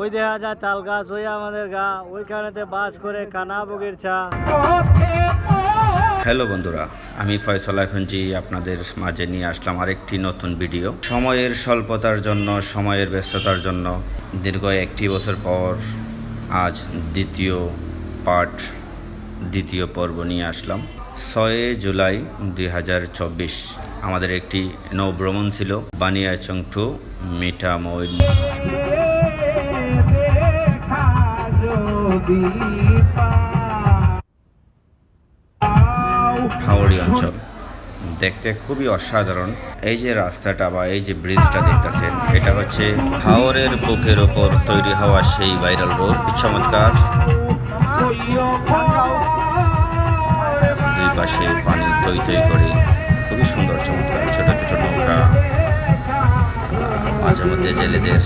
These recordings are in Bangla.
ওই দেখা যায় তাল গাছ, ওই আমাদের গা, ওইখানেতে বাস করে কানা বগির চা হ্যালো বন্ধুরা, আমি ফয়সল এখনজি আপনাদের মাঝে নিয়ে আসলাম আরেকটি নতুন ভিডিও। সময়ের স্বল্পতার জন্য, সময়ের ব্যস্ততার জন্য, দীর্ঘ একটি বছর পর আজ দ্বিতীয় পার্ট দ্বিতীয় পর্ব নিয়ে আসলাম। ছয় জুলাই দুই হাজার চব্বিশ। আমাদের একটি নৌ ভ্রমণ ছিল বানিয়াচং টু মিঠামইন হাওড়ি অঞ্চল। দেখতে খুবই অসাধারণ। এই যে রাস্তাটা বা এই যে ব্রিজটা দেখতেছেন, এটা হচ্ছে হাওরের বুকের ওপর তৈরি হওয়া সেই ভাইরাল রোড। চমৎকার। দুই পাশে পানি তৈ তৈ করে খুবই সুন্দর চমৎকার ছোট ছোট নৌকা, মাঝে মধ্যে জেলেদের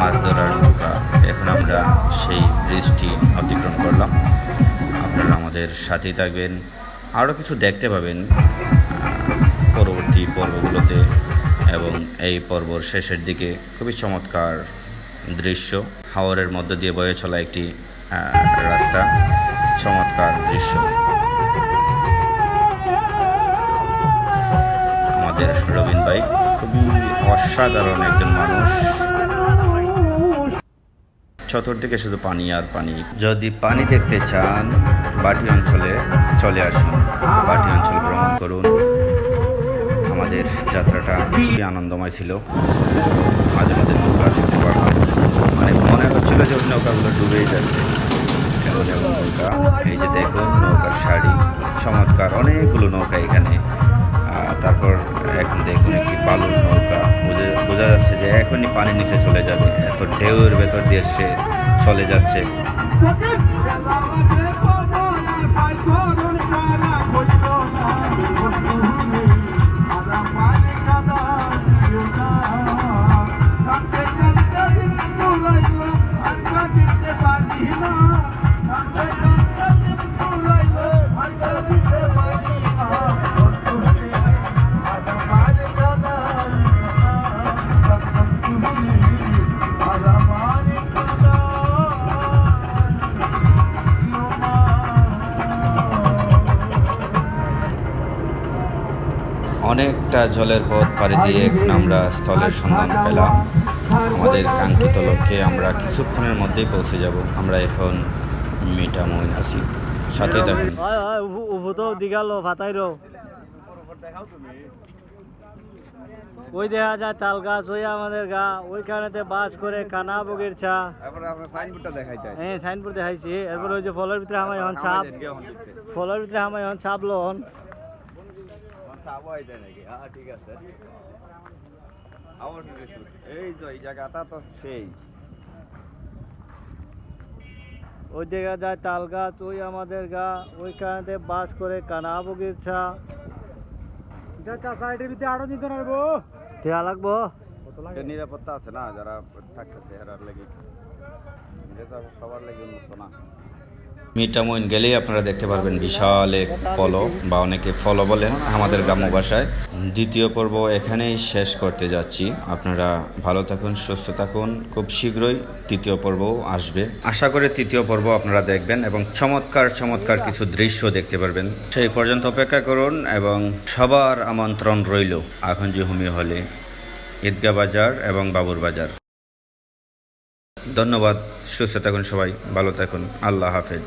মাছ ধরার নৌকা। এখন আমরা সেই ব্রিজটি অতিক্রম করলাম। আপনারা আমাদের সাথেই থাকবেন। আরও কিছু দেখতে পাবেন পরবর্তী পর্বগুলোতে এবং এই পর্বর শেষের দিকে খুবই চমৎকার দৃশ্য। হাওরের মধ্য দিয়ে বয়ে চলা একটি রাস্তা। চমৎকার দৃশ্য। আমাদের রবিন ভাই খুবই অসাধারণ একজন মানুষ। চতুর্দিকে শুধু পানি আর পানি। যদি পানি দেখতে চান, বাটি অঞ্চলে চলে আসুন, বাটি অঞ্চল ভ্রমণ করুন। আমাদের যাত্রাটা খুবই আনন্দময় ছিল। মাঝে মাঝে নৌকা দেখতে পারলাম। মানে মনে হচ্ছিল যে নৌকাগুলো ডুবেই যাচ্ছে। এমন এমন নৌকা। এই যে দেখুন, নৌকার শাড়ি চমৎকার, অনেকগুলো নৌকা এখানে পানির নিচে চলে যাবে। এত ঢেউয়ের ভেতর দিয়ে সে চলে যাচ্ছে। অনেকটা জলের পথ পাড়ি দিয়ে এখন আমরা স্থলের সন্ধান পেলাম। আমাদের কাঙ্ক্ষিত লক্ষ্যে আমরা কিছুক্ষণের মধ্যেই পৌঁছে যাব। আমরা এখন মিঠামইন আছি। সাথে থাকুন। ওই দেখা যায় তাল গাছ ওই আমাদের গা ওইখানেতে বাস করে কানা বগের চা। হয়। হ্যাঁ সাইনবোর্ড দেখাইছি। এরপর ওই যে ফলের ভিতরে আমার এখন লিখতে। ফলের ভিতরে আমার এখন চাপ লোন আমার চাপ নাকি? হ্যাঁ, ঠিক আছে। আমার এই তো এই জায়গাটা তো সেই। ওই দেখা যায় তাল গাছ ওই আমাদের গা ওইখানেতে বাস করে কানা বগির চা দেয়া লাগবো? নিরাপত্তা আছে না? যারা থাকতেছে লাগি সবার লাগি উন্মুক্ত না। মিঠামইন গেলেই আপনারা দেখতে পারবেন বিশাল এক পলো বা অনেকে ফলো বলেন আমাদের গ্রাম্য ভাষায়। দ্বিতীয় পর্ব এখানেই শেষ করতে যাচ্ছি। আপনারা ভালো থাকুন, সুস্থ থাকুন, খুব শীঘ্রই তৃতীয় পর্ব আসবে। আশা করি তৃতীয় পর্ব আপনারা দেখবেন এবং চমৎকার চমৎকার কিছু দৃশ্য দেখতে পারবেন। সেই পর্যন্ত অপেক্ষা করুন এবং সবার আমন্ত্রণ রইল এখন হুমি হলে। ঈদগা বাজার এবং বাবুর বাজার। ধন্যবাদ সুস্থ থাকুন সবাই ভালো থাকুন আল্লাহ হাফেজ।